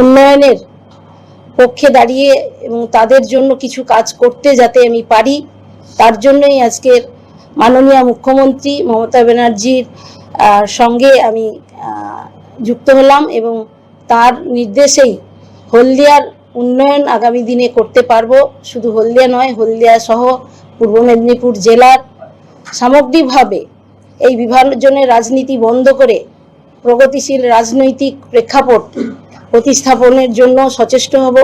উন্নয়নের পক্ষে দাঁড়িয়ে এবং তাদের জন্য কিছু কাজ করতে যাতে আমি পারি, তার জন্যই আজকের মাননীয় মুখ্যমন্ত্রী মমতা ব্যানার্জির সঙ্গে আমি যুক্ত হলাম এবং তার নির্দেশেই হলদিয়ার উন্নয়ন আগামী দিনে করতে পারব। শুধু হলদিয়া নয়, হলদিয়া সহ পূর্ব মেদিনীপুর জেলার সামগ্রিকভাবে এই বিভাজনের রাজনীতি বন্ধ করে প্রগতিশীল রাজনৈতিক প্রেক্ষাপট প্রতিস্থাপনের জন্য সচেষ্ট হব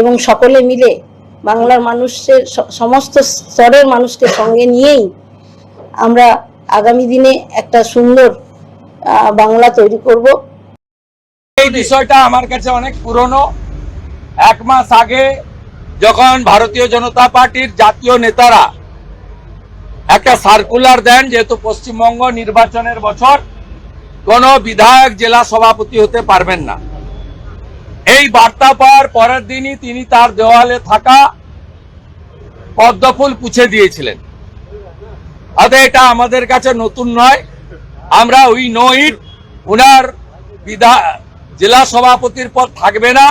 এবং সকলে মিলে বাংলার মানুষের সমস্ত স্তরের মানুষকে সঙ্গে নিয়েই আমরা আগামী দিনে একটা সুন্দর বাংলা তৈরি করব। এই বিষয়টা আমার কাছে অনেক পুরনো। এক মাস আগে যখন ভারতীয় জনতা পার্টির জাতীয় নেতারা একটা সার্কুলার দেন, যেহেতু পশ্চিমবঙ্গ নির্বাচনের বছর, কোন বিধায়ক জেলা সভাপতি হতে পারবেন না। এই বার্তা পাওয়ার পরের দিনই তিনি তার দেওয়ালে থাকা পদ্মফুল পুছে দিয়েছিলেন। অতএব এটা আমাদের কাছে নতুন নয়। আমরা উই নো ইট উনার বিধা জেলা সভাপতির পদ থাকবে না।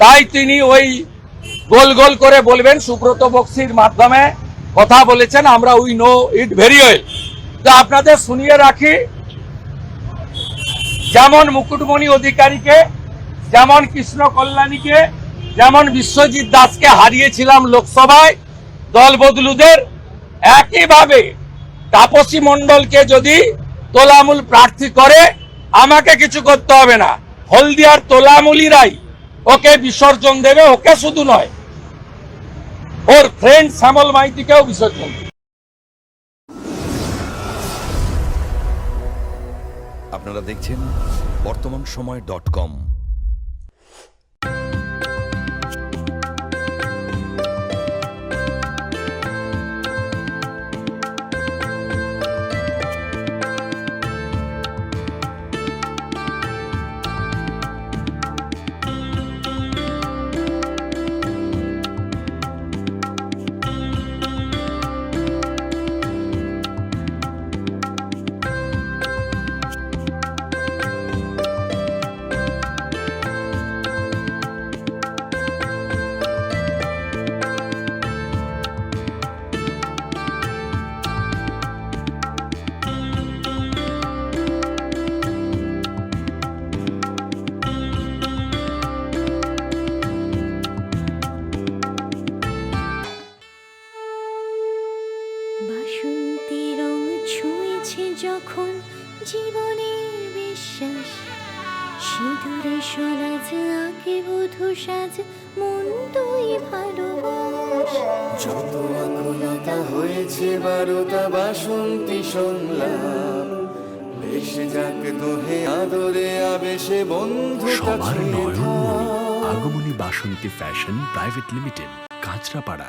তাই তিনি ওই গোল গোল করে বলবেন, সুব্রত বক্সির মাধ্যমে কথা বলেছেন, আমরা we know it very well তো আপনাদের শুনিয়ে রাখি, যেমন মুকুটমণি অধিকারীকে যেমন কৃষ্ণ কল্যাণীকে, যেমন বিশ্বজিৎ দাসকে হারিয়েছিলাম লোকসভায়, দল বদলুদের, একইভাবে তাপসী মণ্ডলকে যদি তোলামূল প্রার্থী করে, আমাকে কিছু করতে হবে না হলদিয়ার তোলামূলিরাই ওকে বিসর্জন দেবে, ওকে শুধু নয়, ওর ফ্রেন্ড শ্যামল মাইতিকেও বিসর্জন। আপনারা দেখছেন বর্তমান সময় ডট কম বাসন্তী রং ছুঁয়েছে যখন জীবনের বিশ্বাস। সিঁদুরে সরাজ আগে বধু সাজ মন তুই ভালোবাস। যত আকুলতা হয়েছে বারোটা বাসন্তী সংলাপ। ভেসে যাক দোহে আদরে আবেশে বন্ধু সবার Nayanmoni Agomoni Basanti fashion private limited Kanchrapara.